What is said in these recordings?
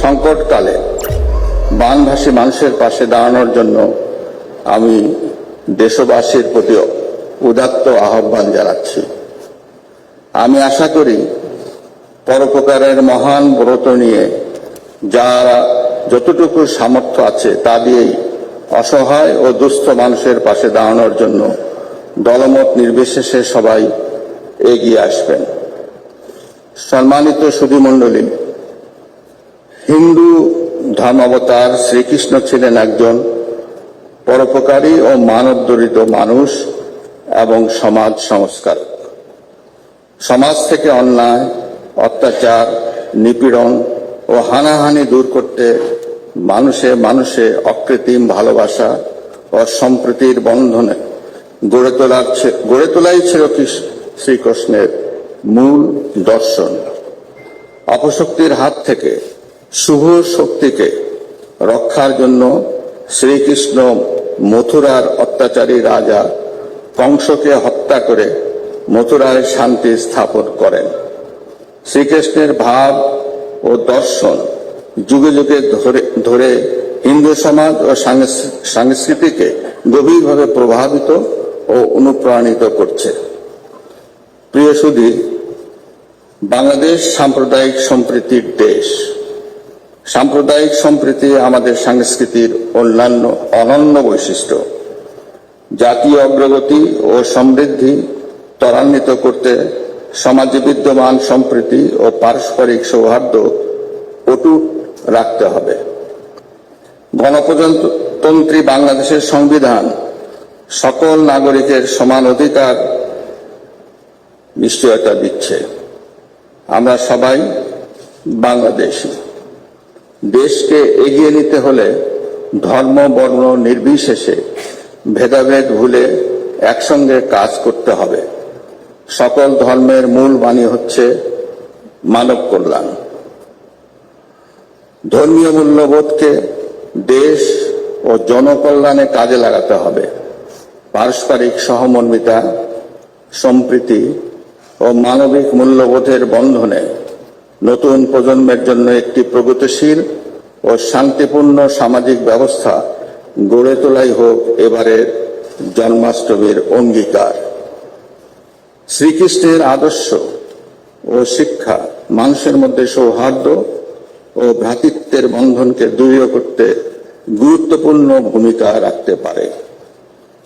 সংকটকালে বানভাসী মানুষের পাশে দাঁড়ানোর জন্য আমি দেশবাসীর প্রতি উদাত্ত আহ্বান জানাচ্ছি। আমি আশা করি পরোপকারের মহান ব্রত নিয়ে যারা যতটুকু সামর্থ্য আছে তা দিয়েই অসহায় ও দুস্থ মানুষের পাশে দাঁড়ানোর জন্য দলমত নির্বিশেষে সবাই এগিয়ে আসবেন। সম্মানিত সুধীমণ্ডলী হিন্দু ধর্মাবতার শ্রীকৃষ্ণ ছিলেন একজন পরোপকারী ও মানবদরিত মানুষ এবং সমাজ সংস্কারক। সমাজ থেকে অন্যায়, অত্যাচার, নিপীড়ন ও হানাহানি দূর করতে মানুষে মানুষে অকৃত্রিম ভালোবাসা ও সম্প্রীতির বন্ধনে গড়ে তোলার গড়ে তোলাই ছিল শ্রীকৃষ্ণের মূল দর্শন। অপশক্তির হাত থেকে শুভ শক্তিকে রক্ষার জন্য শ্রীকৃষ্ণ মথুরার অত্যাচারী রাজা কংসকে হত্যা করে মথুরায় শান্তি স্থাপন করেন। শ্রীকৃষ্ণের ভাব ও দর্শন যুগে যুগে ধরে ধরে হিন্দু সমাজ ও সাংস- সংস্কৃতিকে গভীরভাবে প্রভাবিত ও অনুপ্রাণিত করছে। প্রিয় সুধী, বাংলাদেশ সাম্প্রদায়িক সম্প্রীতির দেশ। সাম্প্রদায়িক সম্প্রীতি আমাদের সংস্কৃতির অন্যান্য অনন্য বৈশিষ্ট্য। জাতীয় অগ্রগতি ও সমৃদ্ধি ত্বরান্বিত করতে সমাজে বিদ্যমান সম্প্রীতি ও পারস্পরিক সৌহার্দ্য অটুট রাখতে হবে। গণপ্রজাতন্ত্রী বাংলাদেশের সংবিধান সকল নাগরিকের সমান অধিকার নিশ্চয়তা দিচ্ছে। আমরা সবাই বাংলাদেশী। দেশকে এগিয়ে নিতে হলে ধর্ম, বর্ণ নির্বিশেষে ভেদাভেদ ভুলে একসঙ্গে কাজ করতে হবে। সকল ধর্মের মূল বাণী হচ্ছে মানব কল্যাণ। ধর্মীয় মূল্যবোধকে দেশ ও জনকল্যাণে কাজে লাগাতে হবে। পারস্পরিক সহমর্মিতা, সম্প্রীতি ও মানবিক মূল্যবোধের বন্ধনে নতুন প্রজন্মের জন্য একটি প্রগতিশীল ও শান্তিপূর্ণ সামাজিক ব্যবস্থা গড়ে তোলাই হোক এবারের জন্মাষ্টমীর অঙ্গীকার। শ্রীকৃষ্ণের আদর্শ ও শিক্ষা মানুষের মধ্যে সৌহার্দ্য ও ভ্রাতৃত্বের বন্ধনকে দৃঢ় করতে গুরুত্বপূর্ণ ভূমিকা রাখতে পারে।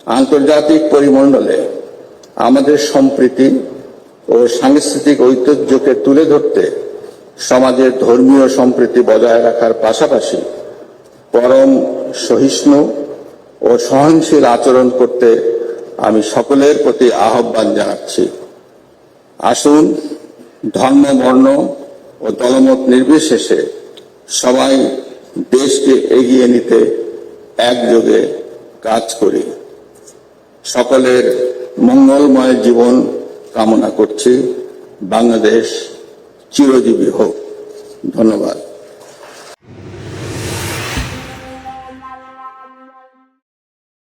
আন্তর্জাতিক পরিমণ্ডলে আমাদের সম্প্রীতি ও সাংস্কৃতিক ঐতিহ্যকে তুলে ধরতে সমাজের ধর্মীয় সম্প্রীতি বজায় রাখার পাশাপাশি পরম সহিষ্ণু ও সহনশীল আচরণ করতে আমি সকলের প্রতি আহ্বান জানাচ্ছি। আসুন, ধর্ম, বর্ণ ও দলমত নির্বিশেষে সবাই দেশকে এগিয়ে নিতে একযোগে কাজ করি। সকলের মঙ্গলময় জীবন কামনা করছি। বাংলাদেশ চিরজীবী হোক। ধন্যবাদ।